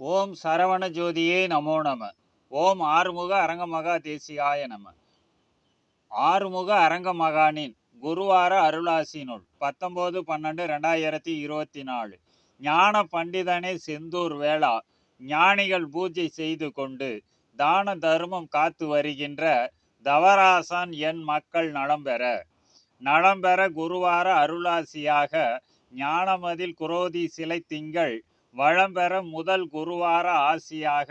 ஓம் சரவண ஜோதியே நமோ நம. ஓம் ஆறுமுக அரங்கமகா தேசியாய நம. ஆறுமுக அரங்க மகானின் குருவார நூல் பத்தொம்போது பன்னெண்டு ரெண்டாயிரத்தி இருபத்தி நாலு ஞான பண்டிதனே செந்தூர் வேளா. ஞானிகள் பூஜை செய்து கொண்டு தான தர்மம் காத்து வருகின்ற தவராசான் என் மக்கள் நலம் பெற. நலம் பெற குருவார அருளாசியாக ஞானமதில் குரோதி சிலை திங்கள் வளம்பெற முதல் குருவார ஆசியாக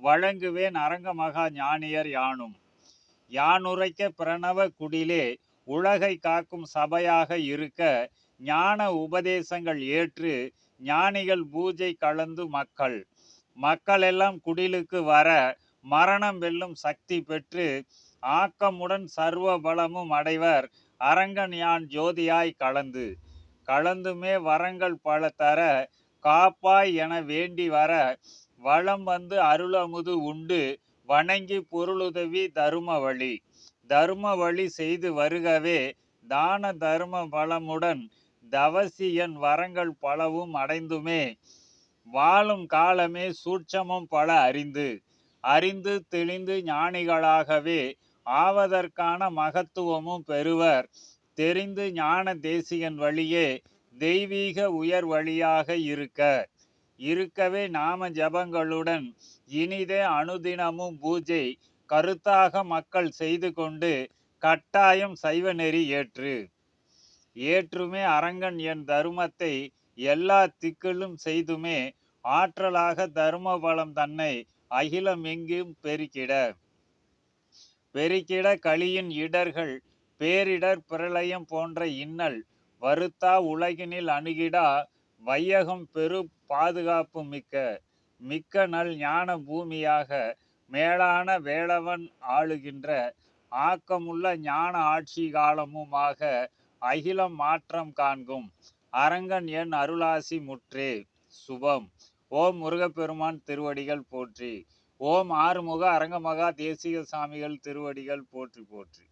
வழங்குவேன் அரங்கமகா ஞானியர் யானும். யானுரைக்க பிரணவ குடிலே உலகை காக்கும் சபையாக இருக்க ஞான உபதேசங்கள் ஏற்று ஞானிகள் பூஜை கலந்து மக்கள். மக்கள் எல்லாம் குடிலுக்கு வர மரணம் வெல்லும் சக்தி பெற்று ஆக்கமுடன் சர்வ பலமும் அடைவர் அரங்கன் யான் ஜோதியாய் கலந்து. கலந்துமே வரங்கள் பல தர காப்பாய் என வேண்டி வர வளம் வந்து அருளமுது உண்டு வணங்கி பொருளுதவி தரும வழி தரும வழி செய்து வருகவே தான தர்ம பலமுடன் தவசியன் வரங்கள் பலவும் அடைந்துமே. வாழும் காலமே சூட்சமும் பல அறிந்து அறிந்து தெளிந்து ஞானிகளாகவே ஆவதற்கான மகத்துவமும் பெறுவர். தெரிந்து ஞான தேசியன் வழியே தெய்வீக உயர் வழியாக இருக்க. இருக்கவே நாம ஜபங்களுடன் இனிதே அனுதினமும் பூஜை கருத்தாக மக்கள் செய்து கொண்டு கட்டாயம் சைவ நெறி ஏற்று. ஏற்றுமே அரங்கன் என் தருமத்தை எல்லா திக்கிலும் செய்துமே ஆற்றலாக தரும பலம் தன்னை அகிலம் எங்கும் பெருக்கிட. பெருக்கிட களியின் இடர்கள் பேரிடர் பிரளயம் போன்ற இன்னல் வருத்தா உலகினில் அணுகிடா வையகம் பெரு பாதுகாப்பு மிக்க மிக்க நல் ஞான பூமியாக மேலான வேளவன் ஆளுகின்ற ஆக்கமுள்ள ஞான ஆட்சி காலமுமாக அகிலம் மாற்றம் காண்கும் அரங்கன் என் அருளாசி முற்றே சுபம். ஓம் முருகப்பெருமான் திருவடிகள் போற்றி ஓம் ஆறுமுக அரங்கமகா தேசிக சாமிகள் திருவடிகள் போற்றி போற்றி.